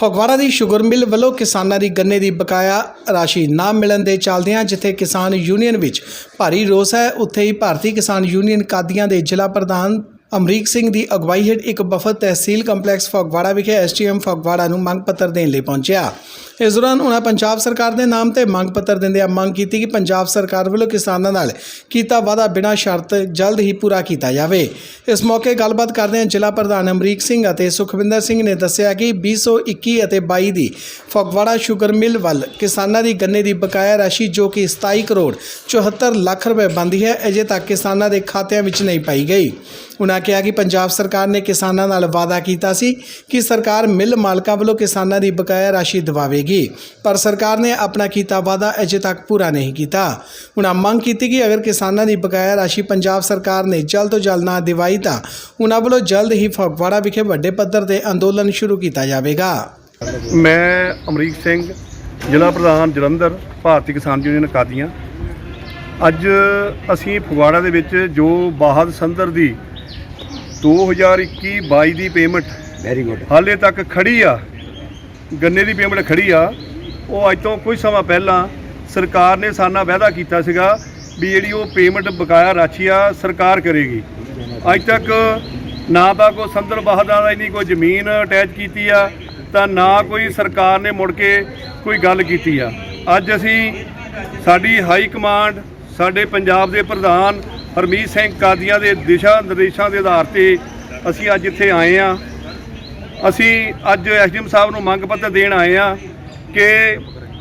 ਫਗਵਾੜਾ ਦੀ sugar mill ਵੱਲੋਂ ਕਿਸਾਨਾਂ ਦੀ ਗੰਨੇ ਦੀ ਬਕਾਇਆ ਰਾਸ਼ੀ ਨਾ ਮਿਲਣ ਦੇ ਚੱਲਦਿਆਂ ਜਿੱਥੇ ਕਿਸਾਨ ਯੂਨੀਅਨ ਵਿੱਚ ਭਾਰੀ ਰੋਸ ਹੈ, ਉੱਥੇ ਹੀ ਭਾਰਤੀ ਕਿਸਾਨ ਯੂਨੀਅਨ ਕਾਦੀਆਂ ਦੇ ਜ਼ਿਲ੍ਹਾ ਪ੍ਰਧਾਨ ਅਮਰੀਕ ਸਿੰਘ ਦੀ ਅਗਵਾਈ ਹੇਠ ਇੱਕ ਵਫਦ ਤਹਿਸੀਲ ਕੰਪਲੈਕਸ ਫਗਵਾੜਾ ਵਿਖੇ ਐਸਟੀਐਮ ਫਗਵਾੜਾ ਨੂੰ ਮੰਗ ਪੱਤਰ ਦੇਣ ਲਈ ਪਹੁੰਚਿਆ। ਇਸ ਦੌਰਾਨ ਉਹਨਾਂ ਪੰਜਾਬ ਸਰਕਾਰ ਦੇ ਨਾਮ ਤੇ ਮੰਗ ਪੱਤਰ ਦਿੰਦਿਆਂ ਮੰਗ ਕੀਤੀ ਕਿ ਪੰਜਾਬ ਸਰਕਾਰ ਵੱਲੋਂ ਕਿਸਾਨਾਂ ਨਾਲ ਕੀਤਾ ਵਾਅਦਾ ਬਿਨਾਂ ਸ਼ਰਤ ਜਲਦ ਹੀ ਪੂਰਾ ਕੀਤਾ ਜਾਵੇ। ਇਸ ਮੌਕੇ ਗੱਲਬਾਤ ਕਰਦਿਆਂ ਜ਼ਿਲ੍ਹਾ ਪ੍ਰਧਾਨ ਅਮਰੀਕ ਸਿੰਘ ਅਤੇ ਸੁਖਵਿੰਦਰ ਸਿੰਘ ਨੇ ਦੱਸਿਆ ਕਿ 2021 ਅਤੇ 22 ਦੀ ਫਗਵਾੜਾ ਸ਼ੂਗਰ ਮਿਲ ਵੱਲ ਕਿਸਾਨਾਂ ਦੀ ਗੰਨੇ ਦੀ ਬਕਾਇਆ ਰਾਸ਼ੀ ਜੋ ਕਿ 27 ਕਰੋੜ 74 ਲੱਖ ਰੁਪਏ ਬਣਦੀ ਹੈ, ਅਜੇ ਤੱਕ ਕਿਸਾਨਾਂ ਦੇ ਖਾਤਿਆਂ ਵਿੱਚ ਨਹੀਂ ਪਾਈ ਗਈ। ਉਨ੍ਹਾਂ ਕਿਹਾ ਕਿ ਪੰਜਾਬ ਸਰਕਾਰ ਨੇ ਕਿਸਾਨਾਂ ਨਾਲ ਵਾਅਦਾ ਕੀਤਾ ਸੀ ਕਿ ਸਰਕਾਰ ਮਿਲ ਮਾਲਕਾਂ ਵੱਲੋਂ ਕਿਸਾਨਾਂ ਦੀ ਬਕਾਇਆ ਰਾਸ਼ੀ ਦਿਵਾਵੇਗੀ। ਪਰ ਸਰਕਾਰ ਨੇ ਆਪਣਾ ਕੀਤਾ ਵਾਅਦਾ ਅਜੇ ਤੱਕ ਪੂਰਾ ਨਹੀਂ ਕੀਤਾ। ਉਨ੍ਹਾਂ ਮੰਗ ਕੀਤੀ ਕਿ ਅਗਰ ਕਿਸਾਨਾਂ ਦੀ ਬਕਾਇਆ ਰਾਸ਼ੀ ਪੰਜਾਬ ਸਰਕਾਰ ਨੇ ਜਲਦ ਤੋਂ ਜਲਦ ਨਾ ਦਿਵਾਈ ਤਾਂ ਉਨ੍ਹਾਂ ਵੱਲੋਂ ਜਲਦ ਹੀ ਫਗਵਾੜਾ ਵਿਖੇ ਵੱਡੇ ਪੱਧਰ ਤੇ ਅੰਦੋਲਨ ਸ਼ੁਰੂ ਕੀਤਾ ਜਾਵੇਗਾ। ਮੈਂ ਅਮਰੀਕ ਸਿੰਘ, ਜ਼ਿਲ੍ਹਾ ਪ੍ਰਧਾਨ ਜਲੰਧਰ, ਭਾਰਤੀ ਕਿਸਾਨ ਯੂਨੀਅਨ ਕਾਦੀਆਂ ਅੱਜ ਅਸੀਂ ਫਗਵਾੜਾ ਦੇ ਵਿੱਚ ਜੋ ਬਾਹਦ ਸੰਦਰ ਦੀ 2021-22 ਦੀ ਪੇਮੈਂਟ ਵੈਰੀ ਗੁੱਡ ਹਾਲੇ ਤੱਕ ਖੜੀ ਆ। ਗੰਨੇ ਦੀ ਪੇਮੈਂਟ ਖੜੀ ਆ। ਉਹ ਅੱਜ ਤੋਂ ਕੁਝ ਸਮਾਂ ਪਹਿਲਾਂ ਸਰਕਾਰ ਨੇ ਸਾਨਾ ਵਾਅਦਾ ਕੀਤਾ ਸੀਗਾ ਵੀ ਜਿਹੜੀ ਉਹ ਪੇਮੈਂਟ ਬਕਾਇਆ ਰਾਸ਼ੀ ਆ ਸਰਕਾਰ ਕਰੇਗੀ। ਅੱਜ ਤੱਕ ਨਾ ਤਾਂ ਕੋਈ ਸੰਦਰ ਬਹਾਦਾਂ ਦਾ ਨਹੀਂ ਕੋਈ ਜ਼ਮੀਨ ਅਟੈਚ ਕੀਤੀ ਆ ਤਾਂ ਨਾ ਕੋਈ ਸਰਕਾਰ ਨੇ ਮੁੜ ਕੇ ਕੋਈ ਗੱਲ ਕੀਤੀ ਆ। ਅੱਜ ਅਸੀਂ ਸਾਡੀ ਹਾਈ ਕਮਾਂਡ ਸਾਡੇ ਪੰਜਾਬ ਦੇ ਪ੍ਰਧਾਨ ਹਰਮੀਤ ਸਿੰਘ ਕਾਦੀਆਂ ਦੇ ਦਿਸ਼ਾ ਨਿਰਦੇਸ਼ਾਂ ਦੇ ਆਧਾਰ ਤੇ ਅਸੀਂ ਅੱਜ ਇੱਥੇ ਆਏ ਆ ਅਸੀਂ ਅੱਜ ਐਸਡੀਐਮ ਸਾਹਿਬ ਨੂੰ ਮੰਗ ਪੱਤਰ ਦੇਣ ਆਏ ਆ ਕਿ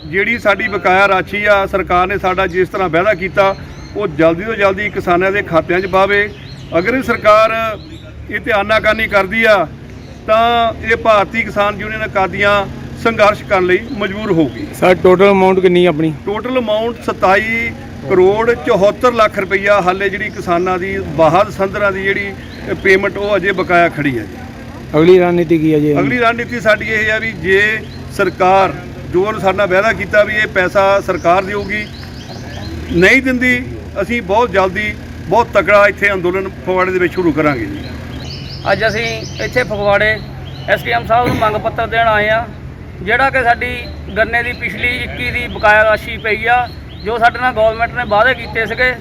ਜਿਹੜੀ ਸਾਡੀ ਬਕਾਇਆ ਰਾਸ਼ੀ ਆ ਸਰਕਾਰ ਨੇ ਸਾਡਾ ਜਿਸ ਤਰ੍ਹਾਂ ਵਾਅਦਾ ਕੀਤਾ ਉਹ ਜਲਦੀ ਤੋਂ ਜਲਦੀ ਕਿਸਾਨਾਂ ਦੇ ਖਾਤਿਆਂ 'ਚ ਪਾਵੇ। ਅਗਰ ਇਹ ਸਰਕਾਰ ਇਹ ਤੇ ਆਨਾਕਾਨੀ ਕਰਦੀ ਆ ਤਾਂ ਇਹ ਭਾਰਤੀ ਕਿਸਾਨ ਯੂਨੀਅਨ ਕਾਦੀਆਂ ਸੰਘਰਸ਼ ਕਰਨ ਲਈ ਮਜਬੂਰ ਹੋਊਗੀ। ਸਰ ਟੋਟਲ ਅਮਾਉਂਟ ਕਿੰਨੀ ਆਪਣੀ? ਟੋਟਲ ਅਮਾਉਂਟ 27 ਕਰੋੜ 74 ਲੱਖ ਰੁਪਈਆ ਹਾਲੇ ਜਿਹੜੀ ਕਿਸਾਨਾਂ ਦੀ ਬਾਹਰ ਸੰਦਰਾਂ ਦੀ ਜਿਹੜੀ ਪੇਮੈਂਟ ਉਹ ਅਜੇ ਬਕਾਇਆ ਖੜੀ ਹੈ ਜੀ। ਅਗਲੀ ਰਣਨੀਤੀ ਕੀ ਹੈ ਜੀ? ਅਗਲੀ ਰਣਨੀਤੀ ਸਾਡੀ ਇਹ ਹੈ ਵੀ ਜੇ ਸਰਕਾਰ ਜੋ ਉਹਨੇ ਸਾਡੇ ਨਾਲ ਵਾਅਦਾ ਕੀਤਾ ਵੀ ਇਹ ਪੈਸਾ ਸਰਕਾਰ ਦੇਊਗੀ ਨਹੀਂ ਦਿੰਦੀ ਅਸੀਂ ਬਹੁਤ ਜਲਦੀ ਬਹੁਤ ਤਕੜਾ ਇੱਥੇ ਅੰਦੋਲਨ ਫਗਵਾੜੇ ਦੇ ਵਿੱਚ ਸ਼ੁਰੂ ਕਰਾਂਗੇ ਜੀ। ਅੱਜ ਅਸੀਂ ਇੱਥੇ ਫਗਵਾੜੇ ਐਸਡੀਐਮ ਸਾਹਿਬ ਨੂੰ ਮੰਗ ਪੱਤਰ ਦੇਣ ਆਏ ਆ ਜਿਹੜਾ ਕਿ ਸਾਡੀ ਗੰਨੇ ਦੀ ਪਿਛਲੀ 21 ਦੀ ਬਕਾਇਆ ਰਾਸ਼ੀ ਪਈ ਆ ਜੋ ਸਾਡੇ ਨਾਲ ਗਵਰਨਮੈਂਟ ਨੇ ਵਾਅਦੇ ਕੀਤੇ ਸੀਗੇ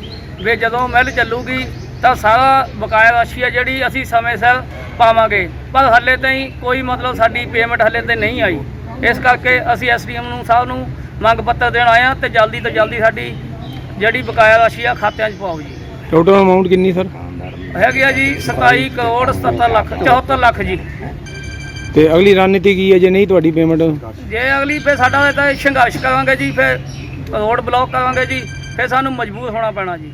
ਵੀ ਜਦੋਂ ਮਿਲ ਚੱਲੂਗੀ ਤਾਂ ਸਾਰਾ ਬਕਾਇਆ ਰਾਸ਼ੀ ਆ ਜਿਹੜੀ ਅਸੀਂ ਸਮੇਂ ਸਿਰ ਪਾਵਾਂਗੇ। ਪਰ ਹੱਲੇ ਤਾਈਂ ਕੋਈ ਮਤਲਬ ਸਾਡੀ ਪੇਮੈਂਟ ਹੱਲੇ ਤੇ ਨਹੀਂ ਆਈ। ਇਸ ਕਰਕੇ ਅਸੀਂ ਐਸਡੀਐਮ ਨੂੰ ਸਾਹਿਬ ਨੂੰ ਮੰਗ ਪੱਤਰ ਦੇਣ ਆਏ ਆ ਤੇ ਜਲਦੀ ਤੋਂ ਜਲਦੀ ਸਾਡੀ ਜਿਹੜੀ ਬਕਾਇਆ ਰਾਸ਼ੀ ਆ ਖਾਤਿਆਂ 'ਚ ਪਾਓ ਜੀ। ਟੋਟਲ ਅਮਾਉਂਟ ਕਿੰਨੀ ਸਰ ਹੈਗੀ ਆ ਜੀ 27 ਕਰੋੜ 77 ਲੱਖ 74 ਲੱਖ ਜੀ। ਤੇ ਅਗਲੀ ਰਣਨੀਤੀ ਕੀ ਹੈ ਜੇ ਨਹੀਂ ਤੁਹਾਡੀ ਪੇਮੈਂਟ ਜੇ ਅਗਲੀ ਫੇ ਸਾਡਾ ਤਾਂ ਸੰਘਰਸ਼ ਕਰਾਂਗੇ ਜੀ ਫਿਰ ਰੋਡ ਬਲੌਕ ਕਰਾਂਗੇ ਜੀ ਫਿਰ ਸਾਨੂੰ ਮਜਬੂਰ ਹੋਣਾ ਪੈਣਾ ਜੀ।